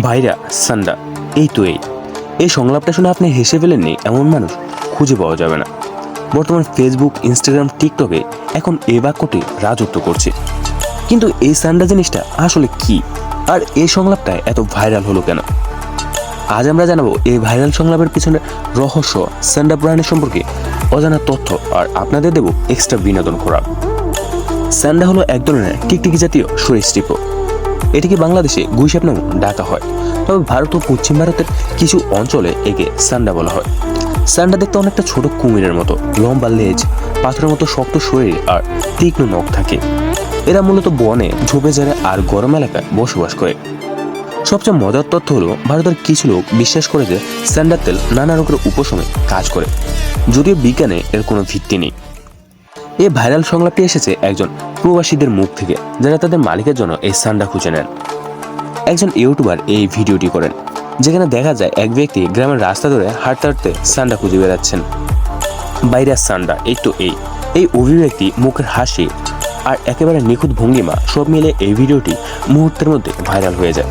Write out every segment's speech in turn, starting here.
ভাইরা, সান্ডা, এই তো এই। এই সংলাপটা শুনে আপনি হেসে ফেলেননি এমন মানুষ খুঁজে পাওয়া যাবে না। বর্তমান ফেসবুক ইনস্টাগ্রাম টিকটকে এখন এ বাক্যটি রাজত্ব করছে। কিন্তু এই সান্ডা জিনিসটা আসলে কি? আর এই সংলাপটা এত ভাইরাল হলো কেন? আজ আমরা জানাব এই ভাইরাল সংলাপের পিছনে রহস্য সান্ডা ব্র্যান্ডের সম্পর্কে। অজানা তথ্য আর আপনাদের দেব এক্সট্রা বিনোদন খোরাক। স্যান্ডা হলো এক ধরনের টিকটিকি জাতীয় সরীসৃপ এটিকে বাংলাদেশে গুইসাপ নামে ডাকা হয়, তবে ভারত ও পশ্চিম ভারতের কিছু অঞ্চলে একে সান্ডা বলা হয়। সান্ডা দেখতে অনেকটা ছোট কুমিরের মতো, লম্বা লেজ, পাথরের মতো শক্ত শরীর আর তীক্ষ্ণ নখ থাকে। এরা মূলত বনে, ঝোপে ঝাড়ে আর গরম এলাকায় বসবাস করে। সবচেয়ে মজার তথ্য হলো, ভারতের কিছু লোক বিশ্বাস করে যে স্যান্ডার তেল নানা রোগের উপশমে কাজ করে, যদিও বিজ্ঞানে এর কোনো ভিত্তি নেই। এই ভাইরাল সংলাপটি এসেছে একজন প্রবাসীদের মুখ থেকে, যারা তাদের মালিকের জন্য এই সান্ডা খুঁজে নেন। একজন ইউটিউবার এই ভিডিওটি করেন, যেখানে দেখা যায় এক ব্যক্তি গ্রামের রাস্তা ধরে হাঁটতে হাঁটতে সান্ডা খুঁজে বেড়াচ্ছেন। বাইরের সান্ডা, এই তো এই। এই অভিব্যক্তি, মুখের হাসি আর একেবারে নিখুঁত ভঙ্গিমা সব মিলে এই ভিডিওটি মুহূর্তের মধ্যে ভাইরাল হয়ে যায়।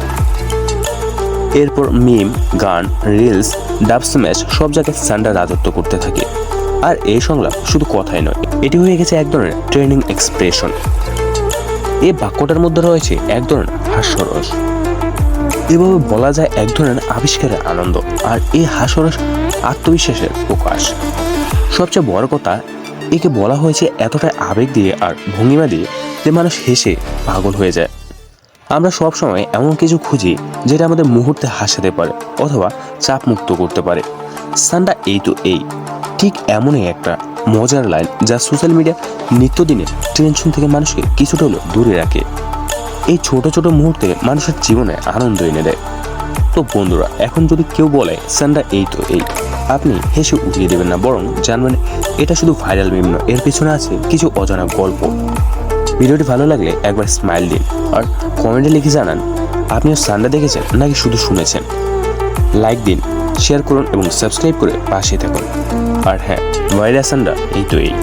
এরপর মিম, গান, রিলস ডাব স্ম্যাশ সব জায়গায় সান্ডা রাজত্ব করতে থাকে। আর এই সংলাপ শুধু কথাই নয়, এটি হয়ে গেছে এক ধরনের ট্রেনিং এক্সপ্রেশন এই বাক্যটার মধ্যে রয়েছে এক ধরনের হাস্যরস। এভাবে বলা যায় এক ধরনের আবিষ্কারের আনন্দ আর এই হাস্যরস আত্মবিশ্বাসের প্রকাশ। সবচেয়ে বড় কথা, একে বলা হয়েছে এতটাই আবেগ দিয়ে আর ভঙ্গিমা দিয়ে যে মানুষ হেসে পাগল হয়ে যায়। আমরা সব সময় এমন কিছু খুঁজি যেটা আমাদের মুহূর্তে হাসাতে পারে অথবা চাপ মুক্ত করতে পারে। সান্ডা এই তো এই ঠিক এমনই একটা মজার লাইন যা সোশ্যাল মিডিয়া নিত্যদিনের টেনশন থেকে মানুষকে কিছুটা হলেও দূরে রাখে। এই ছোট ছোট মুহূর্তে মানুষের জীবনে আনন্দ এনে দেয়। তো বন্ধুরা, এখন যদি কেউ বলে সান্ডা এই তো এই আপনি হেসে উঠিয়ে দেবেন না, বরং জানবেন এটা শুধু ভাইরাল মিম নয়, এর পিছনে আছে কিছু অজানা গল্প। ভিডিওটি ভালো লাগলে একবার স্মাইল দিন, আর কমেন্টে লিখে জানান, আপনিও সান্ডা দেখেছেন নাকি শুধু শুনেছেন? লাইক দিন শেয়ার করুন এবং সাবস্ক্রাইব করে পাশে থাকুন। আর হ্যাঁ ভাইরাস আন্ডা এই তো এই।